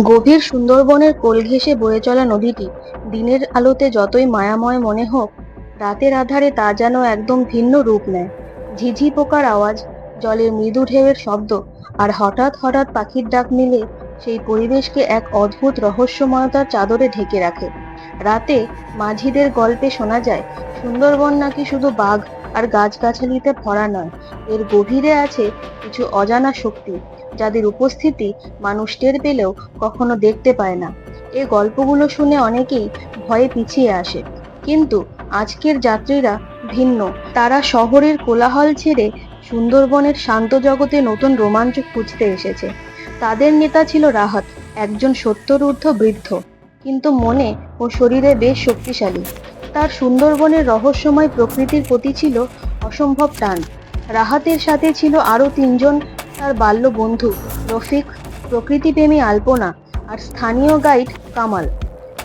গভীর সুন্দরবনের কোল ঘেঁষে বয়ে চলা নদীটি দিনের আলোতে যতই মায়াময় মনে হোক, রাতের আধারে তা যেন একদম ভিন্ন রূপ নেয়। ঝিঝি পোকার আওয়াজ, জলের মৃদু ঢেউয়ের শব্দ আর হঠাৎ হঠাৎ পাখির ডাক মিলে সেই পরিবেশকে এক অদ্ভুত রহস্যময়তার চাদরে ঢেকে রাখে। রাতে মাঝিদের গল্পে শোনা যায়, সুন্দরবন নাকি শুধু বাঘ আর গাছগাছালিতে ভরা নয়। এর গভীরে আছে কিছু অজানা শক্তি, যাদের উপস্থিতি মানুষ টের পেলেও কখনো দেখতে পায় না। এ গল্পগুলো শুনে অনেকেই ভয়ে পিছিয়ে আসে। কিন্তু আজকের যাত্রীরা ভিন্ন। তারা শহরের কোলাহল ছেড়ে সুন্দরবনের শান্ত জগতে নতুন রোমাঞ্চ খুঁজতে এসেছে। তাদের নেতা ছিল রাহাত, একজন সত্তর ঊর্ধ্ব বৃদ্ধ। কিন্তু মনে ও শরীরে বেশ শক্তিশালী। তার সুন্দরবনের রহস্যময় প্রকৃতির প্রতি ছিল অসম্ভব টান। রাহাতের সাথে ছিল আরও তিনজন তার বাল্য বন্ধু, রফিক, প্রকৃতিপ্রেমী আলপনা আর স্থানীয় গাইড কামাল।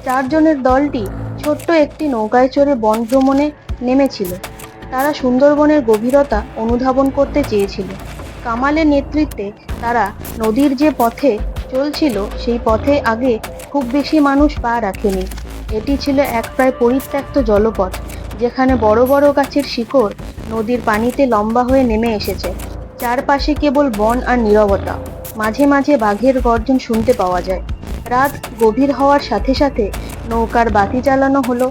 চারজনের দলটি ছোট্ট একটি নৌকায় চড়ে বন ভ্রমণে নেমেছিল। তারা সুন্দরবনের গভীরতা অনুধাবন করতে চেয়েছিল। কামালের নেতৃত্বে তারা নদীর যে পথে চলছিল, সেই পথে আগে খুব বেশি মানুষ পা রাখেনি। এটি ছিল এক প্রায় পরিত্যক্ত জলপথ, যেখানে বড় বড় গাছের শিকড় নদীর পানিতে লম্বা হয়ে নেমে এসেছে। চারপাশে কেবল বন আর নীরবতা, মাঝে মাঝে বাঘের গর্জন শুনতে পাওয়া যায়। রাত গভীর হওয়ার সাথে সাথে নৌকার বাতি জ্বালানো হলো।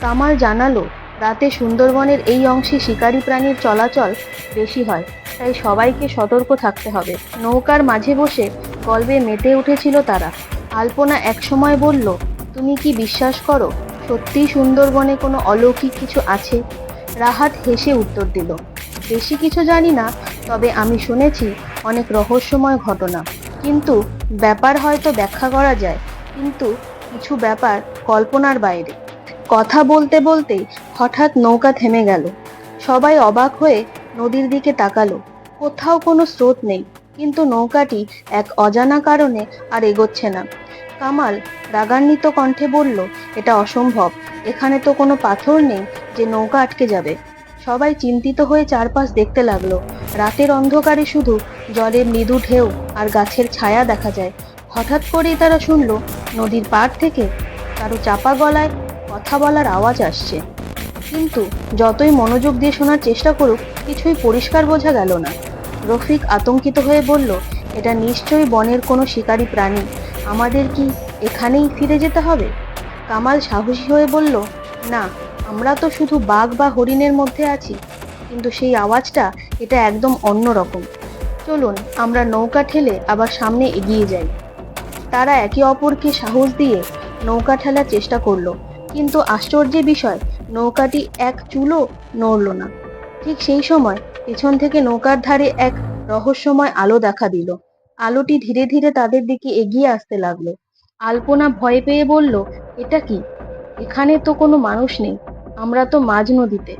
কামাল জানালো, রাতে সুন্দরবনের এই অংশে শিকারী প্রাণীর চলাচল বেশি হয়, তাই সবাইকে সতর্ক থাকতে হবে। নৌকার মাঝে বসে গল্পে মেতে উঠেছিল তারা। আলপনা একসময় বলল তুমি কি বিশ্বাস করো? সত্যিই সুন্দরবনে কোনো অলৌকিক কিছু আছে? রাহাত হেসে উত্তর দিল, বেশি কিছু জানি না, তবে আমি শুনেছি অনেক রহস্যময় ঘটনা। কিন্তু ব্যাপার হয়তো ব্যাখ্যা করা যায়, কিন্তু কিছু ব্যাপার কল্পনার বাইরে। কথা বলতে বলতে হঠাৎ নৌকা থেমে গেল। সবাই অবাক হয়ে নদীর দিকে তাকালো। কোথাও কোনো স্রোত নেই, কিন্তু নৌকাটি এক অজানা কারণে আর এগোচ্ছে না। কামাল রাগান্বিত কণ্ঠে বলল, এটা অসম্ভব। এখানে তো কোনো পাথর নেই যে নৌকা আটকে যাবে। সবাই চিন্তিত হয়ে চারপাশ দেখতে লাগল। রাতের অন্ধকারে শুধু জলের মৃদু ঢেউ আর গাছের ছায়া দেখা যায়। হঠাৎ করেই তারা শুনলো, নদীর পাড় থেকে কারও চাপা গলায় কথা বলার আওয়াজ আসছে। কিন্তু যতই মনোযোগ দিয়ে শোনার চেষ্টা করুক, কিছুই পরিষ্কার বোঝা গেল না। রফিক আতঙ্কিত হয়ে বলল, এটা নিশ্চয়ই বনের কোনো শিকারী প্রাণী। আমাদের কি এখানেই ফিরে যেতে হবে? কামাল সাহসী হয়ে বলল, না, আমরা তো শুধু বাঘ বা হরিণের মধ্যে আছি। কিন্তু সেই আওয়াজটা, এটা একদম অন্য রকম। চলুন, আমরা নৌকা ঠেলে আবার সামনে এগিয়ে যাই। তারা একে অপরকে সাহস দিয়ে নৌকা ঠেলার চেষ্টা করল। কিন্তু আশ্চর্যের বিষয়, নৌকাটি এক চুলো নড়ল না। ঠিক সেই সময়, পেছন থেকে নৌকার ধারে এক রহস্যময় আলো দেখা দিল। আলোটি ধীরে ধীরে তাদের দিকে এগিয়ে আসতে লাগল। আলপনা ভয় পেয়ে বলল, এটা কি? এখানে তো কোনো মানুষ নেই। আমরা তো মাঝ নদীতে।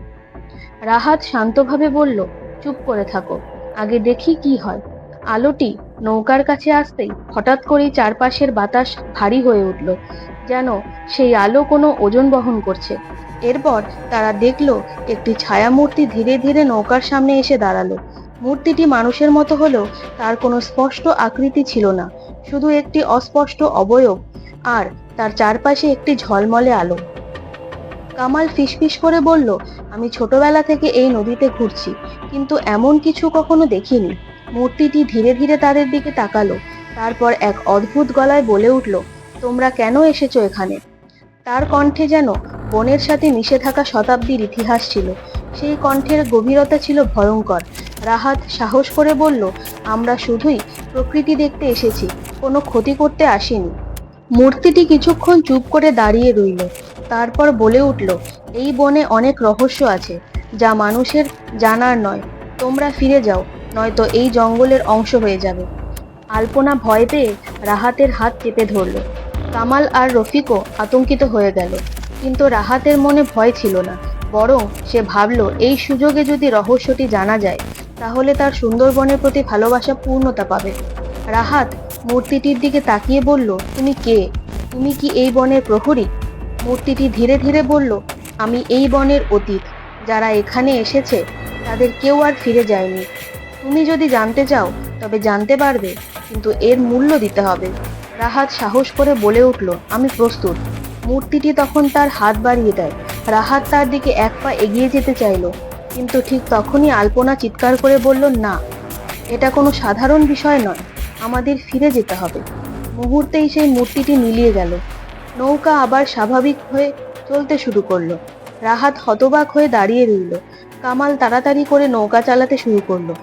রাহাত শান্তভাবে বলল, চুপ করে থাকো। আগে দেখি কি হয়। আলোটি নৌকার কাছে আসতেই হঠাৎ করেই চারপাশের বাতাস ভারী হয়ে উঠল, যেন সেই আলো কোনো ওজন বহন করছে। এরপর তারা দেখল, একটি ছায়ামূর্তি ধীরে ধীরে নৌকার সামনে এসে দাঁড়াল। মূর্তিটি মানুষের মতো হলেও তার কোনো স্পষ্ট আকৃতি ছিল না, শুধু একটি অস্পষ্ট অবয়ব আর তার চারপাশে একটি ঝলমলে আলো। কামাল ফিসফিস করে বলল, আমি ছোটবেলা থেকে এই নদীতে ঘুরছি, কিন্তু এমন কিছু কখনো দেখিনি। মূর্তিটি ধীরে ধীরে তাদের দিকে তাকালো, তারপর এক অদ্ভুত গলায় বলে উঠল, তোমরা কেন এসেছ এখানে? তার কণ্ঠে যেন বনের সাথে মিশে থাকা শতাব্দীর ইতিহাস ছিল, সেই কণ্ঠের গভীরতা ছিল ভয়ঙ্কর। রাহাত সাহস করে বলল, আমরা শুধুই প্রকৃতি দেখতে এসেছি, কোনো ক্ষতি করতে আসিনি। মূর্তিটি কিছুক্ষণ চুপ করে দাঁড়িয়ে রইল। তারপর বলে উঠল, এই বনে অনেক রহস্য আছে, যা মানুষের জানার নয়। তোমরা ফিরে যাও, নয়তো এই জঙ্গলের অংশ হয়ে যাবে। আলপনা ভয় পেয়ে রাহাতের হাত চেপে ধরল। কামাল আর রফিকও আতঙ্কিত হয়ে গেল। কিন্তু রাহাতের মনে ভয় ছিল না, বরং সে ভাবল, এই সুযোগে যদি রহস্যটি জানা যায় তাহলে তার সুন্দরবনের প্রতি ভালোবাসা পূর্ণতা পাবে। রাহাত মূর্তিটির দিকে তাকিয়ে বলল, তুমি কে? তুমি কি এই বনের প্রহরী? মূর্তিটি ধীরে ধীরে বলল, আমি এই বনের অতীত। যারা এখানে এসেছে, তাদের কেউ আর ফিরে যায়নি। তুমি যদি জানতে চাও, তবে জানতে পারবে, কিন্তু এর মূল্য দিতে হবে। রাহাত সাহস করে বলে উঠল, আমি প্রস্তুত। মূর্তিটি তখন তার হাত বাড়িয়ে দেয়। রাহাত তার দিকে এক পা এগিয়ে যেতে চাইল। কিন্তু ঠিক তখনই আলপনা চিৎকার করে বলল, না, এটা কোনো সাধারণ বিষয় নয়। আমাদের ফিরে যেতে হবে। মুহূর্তেই সেই মূর্তিটি মিলিয়ে গেল। নৌকা আবার স্বাভাবিক হয়ে চলতে শুরু করল। রাহাত হতবাক হয়ে দাঁড়িয়ে রইল। কামাল তাড়াতাড়ি করে নৌকা চালাতে শুরু করল।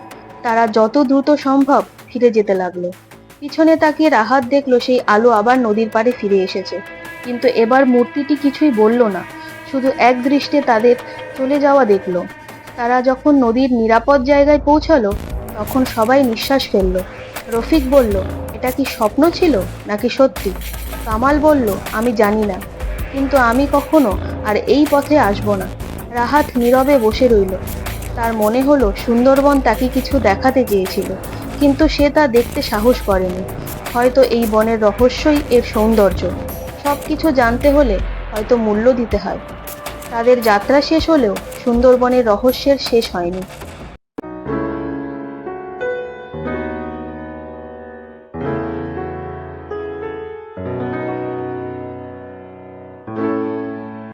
তারা যত দ্রুত সম্ভব ফিরে যেতে লাগল। পিছনে তাকিয়ে রাহাত দেখল সেই আলো আবার নদীর পাড়ে ফিরে এসেছে। কিন্তু এবার মূর্তিটি কিছুই বলল না। শুধু এক দৃষ্টে তাদের চলে যাওয়া দেখল। তারা যখন নদীর নিরাপদ জায়গায় পৌঁছালো, তখন সবাই নিঃশ্বাস ফেলল। রফিক বলল, এটা কি স্বপ্ন ছিল নাকি সত্যি? কামাল বলল, আমি জানি না। কিন্তু আমি কখনো আর এই পথে আসব না। রাহাত নীরবে বসে রইল। তার মনে হলো, সুন্দরবন তাকে কিছু দেখাতে চেয়েছিল, কিন্তু সে তা দেখতে সাহস করেনি। হয়তো এই বনের রহস্যই এর সৌন্দর্য। সব কিছু জানতে হলে হয়তো মূল্য দিতে হয়। তাদের যাত্রা শেষ হলেও সুন্দরবনের রহস্যের শেষ হয়নি।